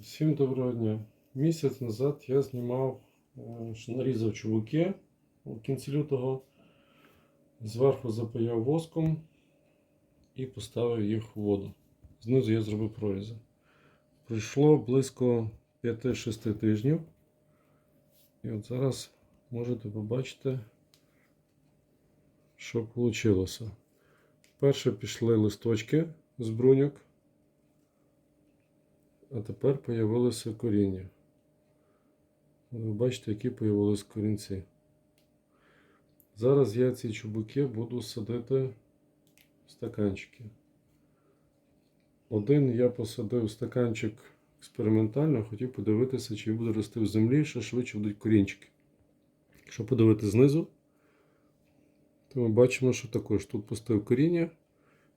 Всім доброго дня. Місяць назад я знімав, е, що нарізав чубуки у кінці лютого, зверху запаяв воском і поставив їх у воду. Знизу я зробив прорізи. Пройшло близько 5-6 тижнів. І от зараз можете побачити, що вийшло. Перше пішли листочки з бруньок. А тепер появилося коріння. Ви бачите, які появились корінці. Зараз я ці чубуки буду садити в стаканчики. Один я посадив стаканчик експериментально, хотів подивитися, чи буде рости в землі, що швидше будуть корінчики. Якщо подивитися знизу, то ми бачимо, що також тут пустив коріння,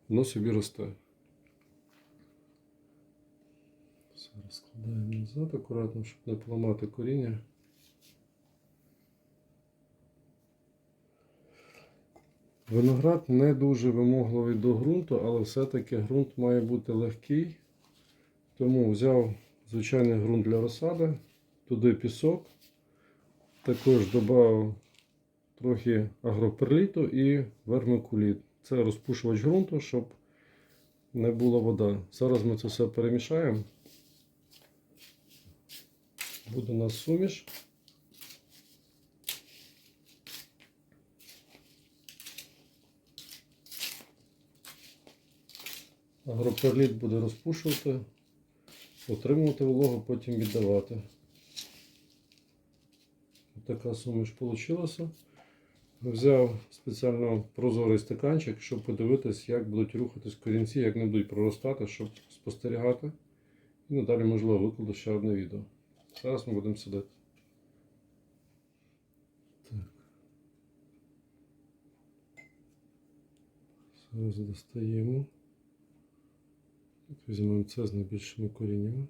воно собі росте. Зараз складаємо назад акуратно, щоб не поламати коріння. Виноград не дуже вимогливий до ґрунту, але все-таки ґрунт має бути легкий. Тому взяв звичайний ґрунт для розсади, туди пісок, також додав трохи агроперліту і вермикуліт. Це розпушувач ґрунту, щоб не була вода. Зараз ми це все перемішаємо. Буде у нас суміш. Агроперліт буде розпушувати, отримувати вологу, потім віддавати. Така суміш вийшла. Взяв спеціально прозорий стаканчик, щоб подивитись, як будуть рухатись корінці, як не будуть проростати, щоб спостерігати. І надалі, можливо, викладу ще одне відео. Зараз ми будемо сидіти. Так. Зараз достаємо. Візьмемо це з найбільшими коріннями.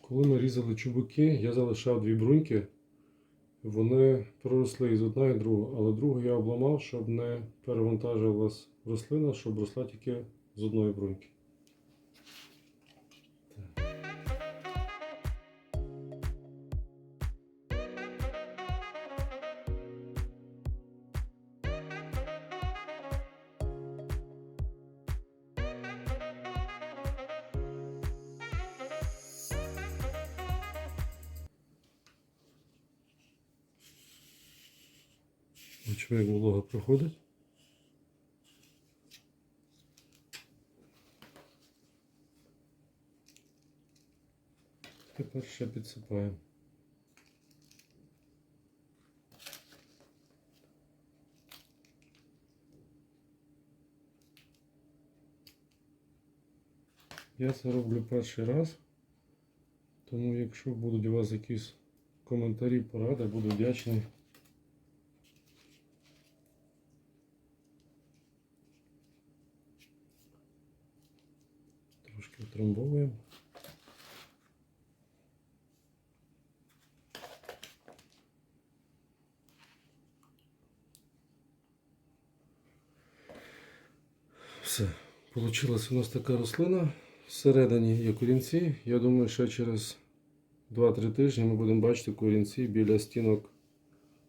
Коли ми різали чубуки, я залишав дві бруньки. Вони проросли із одна і друга, але другу я обламав, щоб не перевантажилась рослина, щоб росла тільки з одної бруньки. Бачимо, як волога проходить. Тепер ще підсипаємо. Я це роблю перший раз, тому якщо будуть у вас якісь коментарі, поради, буду вдячний. Трошки втрамбовуємо. Все. Получилась у нас така рослина. Всередині є корінці. Я думаю, що через 2-3 тижні ми будемо бачити корінці біля стінок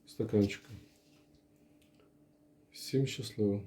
стаканчика. Всім щасливо!